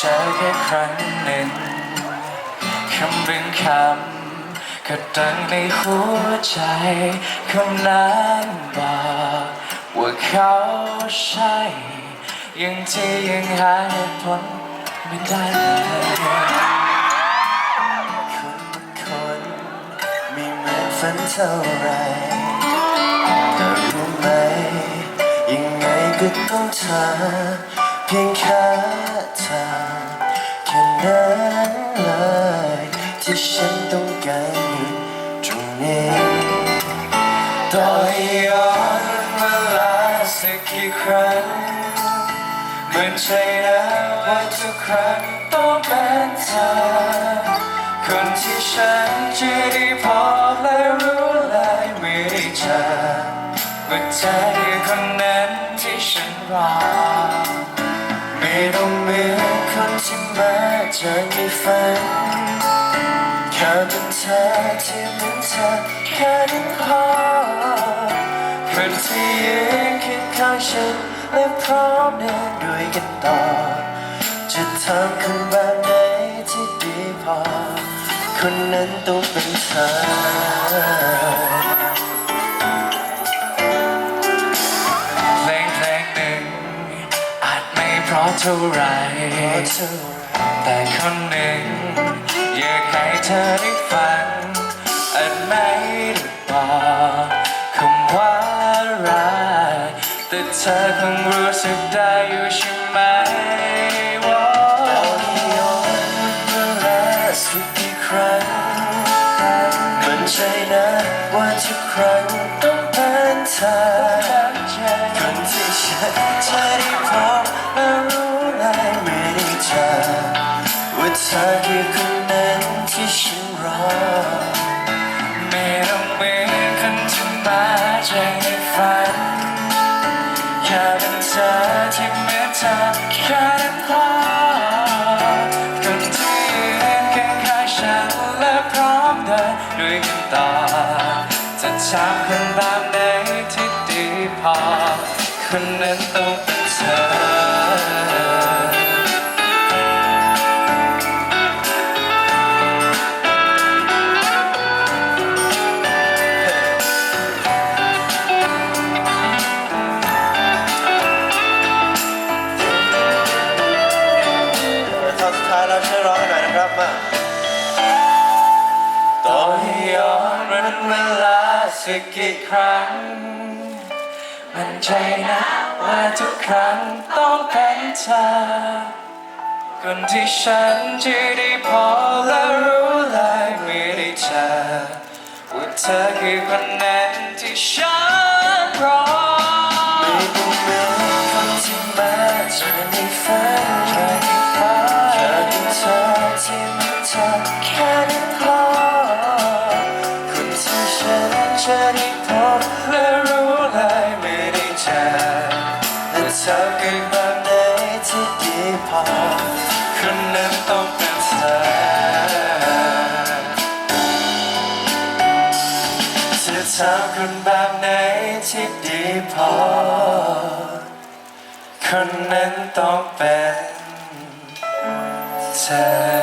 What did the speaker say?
เจอแค่ครั้งหนึ่งคำเป็นคำก็ดังในหัวใจคำนั้นบอกว่าเขาใช่ยังที่ยังหาเหตุผลไม่ได้เลยคนบางคนไม่เหมือนฝันเท่าไรแต่รู้ไหมยังไงก็ต้องเธอ เพียงแค่เธอแค่นั้นเลยที่ฉันต้องการอยู่ตรงนี้ต่อให้ย้อนเวลาสักกี่ครั้งมันใช่แล้วว่าทุกครั้งต้องเป็นเธอคนที่ฉันจะได้พบและรู้เลยไม่ได้เจอว่าเธอคือคนนั้นที่ฉันรอไม่ ต้องเหมือนคนที่มาจากในฝันแค่เป็นเธอที่เหมือนเธอแค่นั้นพอคนที่ยืนเคียงข้างฉันและพร้อมเดินด้วยกันต่อ จะทำคนแบบไหนที่ดีพอ คนนั้นต้องเป็นเธอ เท่าไร แต่คนหนึ่ง อยากให้เธอได้ฟังอาจไม่ได้บอกคำว่ารักแต่เธอคงรู้สึกได้อยู่ใช่ไหมว่าย้อนเวลาสักกี่ครั้งมันใช่นะว่าทุกครั้งต้องเป็นเธอ เธอคือคนนั้นที่ฉันรอ ไม่ต้องเมือนคนที่มาจในฝันแค่เป็นเธอที่เหมือนเธอแค่นั้นพอคนที่ยืนข้างๆฉันและพร้อมเดินด้วยกันต่อจะทำคนแบบไหนที่ดีพอคนนั้นต้อง สักกี่ครั้ง มันใจนะว่าทุกครั้งต้องเป็นเธอคนที่ฉันจะได้พอและรู้เลยไม่ได้เจอว่าเธอคือคนนั้นที่ฉัน และเธอคือแบบไหนที่ดีพอคนนั้นต้องเป็นเธอจะทำคนแบบไหนที่ดีพอคนนั้นต้องเป็นเธอ